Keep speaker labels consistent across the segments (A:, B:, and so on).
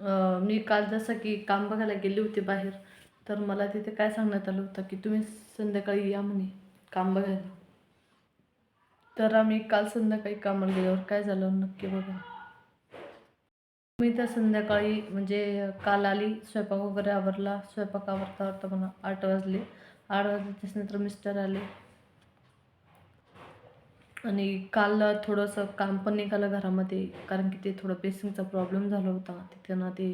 A: मी काल जसं की काम बघायला गेली होती बाहेर तर मला तिथे काय सांगण्यात आलं होतं की तुम्ही संध्याकाळी या म्हणे काम बघायला. तर आम्ही काल संध्याकाळी कामाला गेल्यावर काय झालं नक्की बघा. मी त्या संध्याकाळी म्हणजे काल आली स्वयंपाक वगैरे आवरला स्वयंपाक आवरता आवरता मला आठ वाजले. आठ वाजले त्याच्यानंतर मिस्टर आले. आणि काल थोडंसं काम पण निघालं घरामध्ये कारण की ते थोडं पेसिंगचा प्रॉब्लेम झाला होता. तिथे ना ते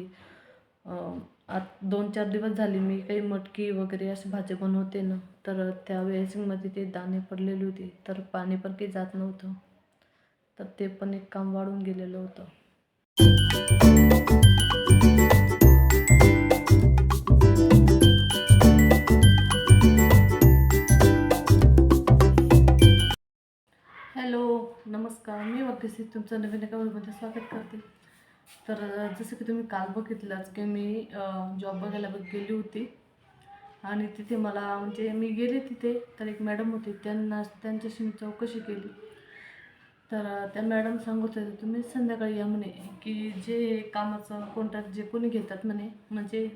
A: आत दोन चार दिवस झाले मी काही मटकी वगैरे असे भाजी बनवते ना तर त्या वेसिंगमध्ये ते दाणे पडलेले होते तर पाणी पण काही जात नव्हतं. तर ते पण एक काम वाढून गेलेलं होतं. तसेच तुमचं नवीन एका व्हिडिओमध्ये स्वागत करते. तर जसं की तुम्ही काल बघितलंच की मी जॉब बघायला बघ गेली होती. आणि तिथे मला म्हणजे मी गेले तिथे तर एक मॅडम होती त्यांना त्यांच्याशी मी चौकशी केली. तर त्या मॅडम सांगत होत्या तुम्ही संध्याकाळी या म्हणे की जे कामाचं कॉन्ट्रॅक्ट जे कोणी घेतात म्हणे म्हणजे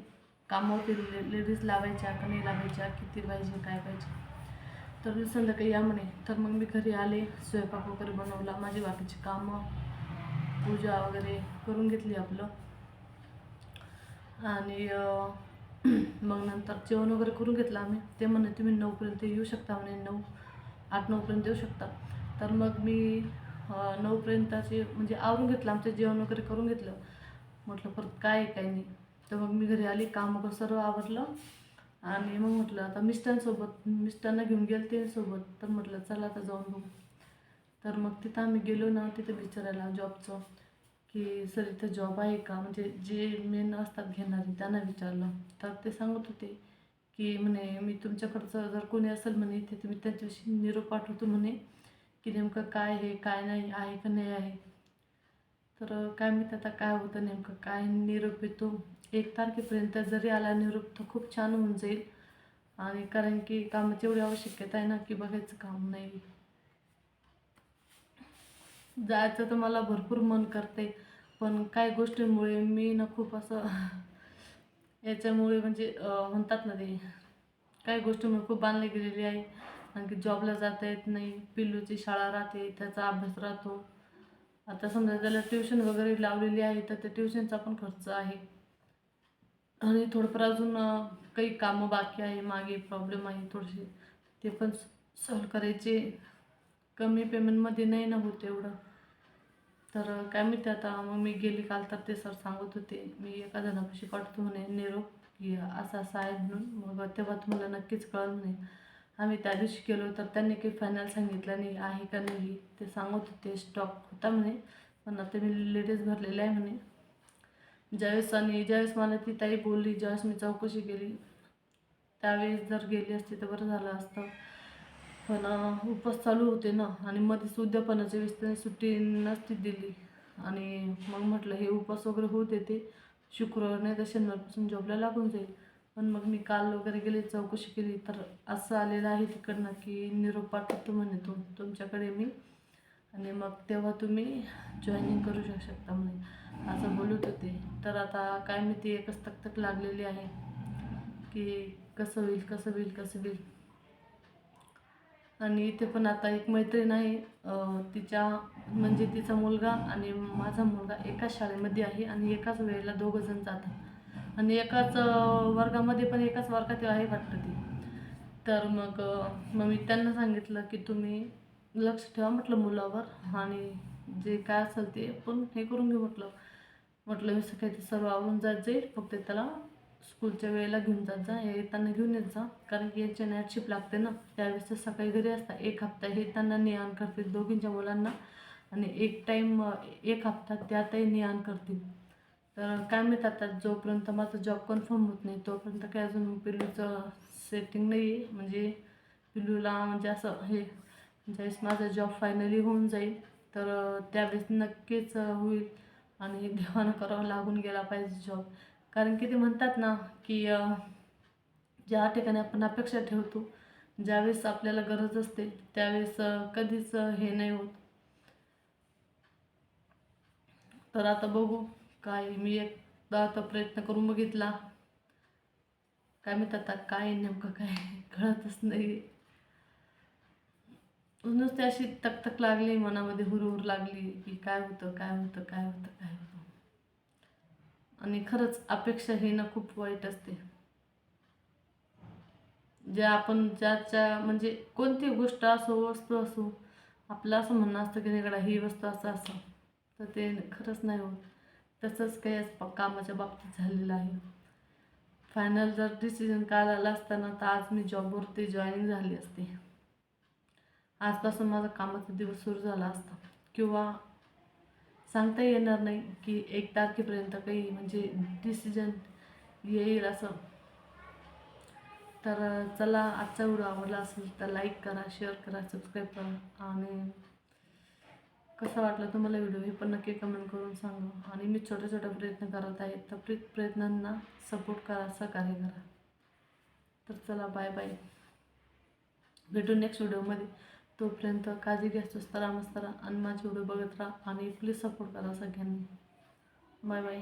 A: कामावरती लेडीज लावायच्या का नाही लावायच्या किती पाहिजे काय पाहिजे? तर संध्याकाळी या म्हणे. तर मग मी घरी आले स्वयंपाक वगैरे बनवला माझी बाकीची कामं पूजा वगैरे करून घेतली आपलं. आणि मग नंतर जेवण वगैरे करून घेतलं आम्ही. ते म्हणे तुम्ही नऊपर्यंत येऊ शकता म्हणे नऊ आठ नऊपर्यंत येऊ शकता. तर मग मी नऊपर्यंतचे म्हणजे आवरून घेतलं आमचं जेवण वगैरे करून घेतलं. म्हटलं परत काय आहे काय नाही. तर मग मी घरी आली काम वगैरे सर्व आवरलं. आणि मग म्हटलं आता मिस्टरांसोबत मिस्टरांना घेऊन गेले ते सोबत तर म्हटलं चला आता जाऊन बघू. तर मग तिथं आम्ही गेलो ना तिथं विचारायला जॉबचं की सर इथं जॉब आहे का? म्हणजे जे मेन असतात घेणारे त्यांना विचारलं. तर ते सांगत होते की म्हणे मी तुमच्याकडचं जर कोणी असेल म्हणे ते तुम्ही त्यांच्याविषयी निरोप पाठवतो म्हणे की नेमकं काय आहे काय नाही आहे का नाही आहे? तर काय माहिती आता काय होतं नेमकं काय निरोप येतो. एक तारखेपर्यंत जरी आला निरोप तर खूप छान होऊन जाईल. आणि कारण की कामाची एवढी आवश्यकता आहे ना की बघायचं काम नाही. जायचं तर मला भरपूर मन करते पण काही गोष्टींमुळे मी ना खूप असं याच्यामुळे म्हणजे म्हणतात ना ते काही गोष्टीमुळे खूप बांधली गेलेली आहे. आणखी जॉबला जाता येत नाही पिल्लूची शाळा राहते त्याचा अभ्यास राहतो. आता समजा त्याला ट्युशन वगैरे लावलेली आहे तर त्या ट्युशनचा पण खर्च आहे. आणि थोडंफार अजून काही कामं बाकी आहे मागे प्रॉब्लेम आहे थोडेसे ते पण सॉल्व करायचे. कमी पेमेंटमध्ये नाही ना होत एवढं. तर काय माहिती आता मग मी गेली काल तर ते सर सांगत होते मी एका जणापाशी पाठवतो म्हणे निरोप की असं असं आहे म्हणून. मग तेव्हा तुम्हाला नक्कीच कळलं नाही आम्ही त्या दिवशी गेलो तर त्यांनी काही फायनल सांगितलं नाही आहे का नाही ते सांगत होते स्टॉक होता म्हणे. पण आता मी लेटेस्ट भरलेलं आहे म्हणे. ज्यावेळेस आणि ज्यावेळेस मला ती ताई बोलली ज्यावेळेस मी चौकशी केली त्यावेळेस जर गेली असती तर बरं झालं असतं. पण उपवास चालू होते ना आणि मध्येच उद्यापनाच्या वेळेस त्यांनी सुट्टी नसती दिली. आणि मग म्हटलं हे उपवास वगैरे होत येते शुक्रवार नाही तर शनिवारपासून जॉबला लागून जाईल. पण मग मी काल वगैरे गेले चौकशी केली तर असं आलेलं आहे तिकडनं की निरोप पाठवतो म्हणे तुम तुमच्याकडे मी. आणि मग तेव्हा तुम्ही जॉईनिंग करू शक शकता म्हणे. असं बोलत होते. तर आता काय मी ती एकच तकतक लागलेली आहे की कसं होईल कसं होईल कसं होईल. आणि इथे पण आता एक मैत्रीण आहे तिच्या म्हणजे तिचा मुलगा आणि माझा मुलगा एकाच शाळेमध्ये आहे आणि एकाच वेळेला दोघं जण जातात. आणि एकाच वर्गामध्ये पण एकाच वर्गात आहे वाटतं ती. तर मग मग मी त्यांना सांगितलं की तुम्ही लक्ष ठेवा म्हटलं मुलावर आणि जे काय असेल ते पण हे करून घेऊ म्हटलं. म्हटलं मी सकाळी ते सर्व आवरून जात जाईल. फक्त त्याला स्कूलच्या वेळेला घेऊन जात जा. येताना घेऊन येत जा. कारण की यांच्या नाईट शिफ्ट लागते ना. त्यावेळेस ते सकाळी घरी असतात. एक हप्ता हे त्यांना ने आण करतील दोघींच्या मुलांना. आणि एक टाईम एक हप्ता त्यातही ने आण करतील. तर काय माहीत आता जोपर्यंत माझा जॉब कन्फर्म होत नाही तोपर्यंत काय अजून पिल्लूचं सेटिंग नाही आहे म्हणजे पिल्लूला म्हणजे असं हे ज्यावेळेस माझा जॉब फायनली होऊन जाईल तर त्यावेळेस नक्कीच होईल. आणि देवानं करावं लागून गेला पाहिजे जॉब कारण की ते म्हणतात ना की ज्या ठिकाणी आपण अपेक्षा ठेवतो ज्यावेळेस आपल्याला गरज असते त्यावेळेस कधीच हे नाही होत. तर आता बघू काय मी एकदा आता प्रयत्न करून बघितला. काय म्हणतात आता काय नेमकं काय कळतच नाही नुसते अशी तकतक लागली मनामध्ये हुरहुर लागली की काय होतं काय होतं काय होतं काय होतं. आणि खरंच अपेक्षा हे ना खूप वाईट असते. जे आपण ज्याच्या म्हणजे कोणती गोष्ट असो वस्तू असो आपलं असं म्हणणं असतं की नाही ही वस्तू असं असं. तर ते खरंच नाही होत. तसंच काही कामाच्या बाबतीत झालेलं आहे. फायनल जर डिसिजन काढायला असताना तर आज मी जॉबवरती जॉईनिंग झाली असते. आजपासून माझा कामाचा दिवस सुरू झाला असता. किंवा सांगता येणार नाही की एक तारखेपर्यंत काही म्हणजे डिसिजन येईल असं. तर चला आजचा व्हिडिओ आवडला असेल तर लाईक करा शेअर करा सबस्क्राईब करा. आणि कसं वाटलं तुम्हाला व्हिडिओ हे पण नक्की कमेंट करून सांगा. आणि मी छोटे छोटे प्रयत्न करत आहे तर प्री प्रयत्नांना सपोर्ट करा सहकार्य करा. तर चला बाय बाय भेटू नेक्स्ट व्हिडिओमध्ये तोपर्यंत काळजी घ्या स्वस्त राहा राहा आणि माझे व्हिडिओ बघत राहा आणि प्लीज सपोर्ट करा सगळ्यांनी. Bye bye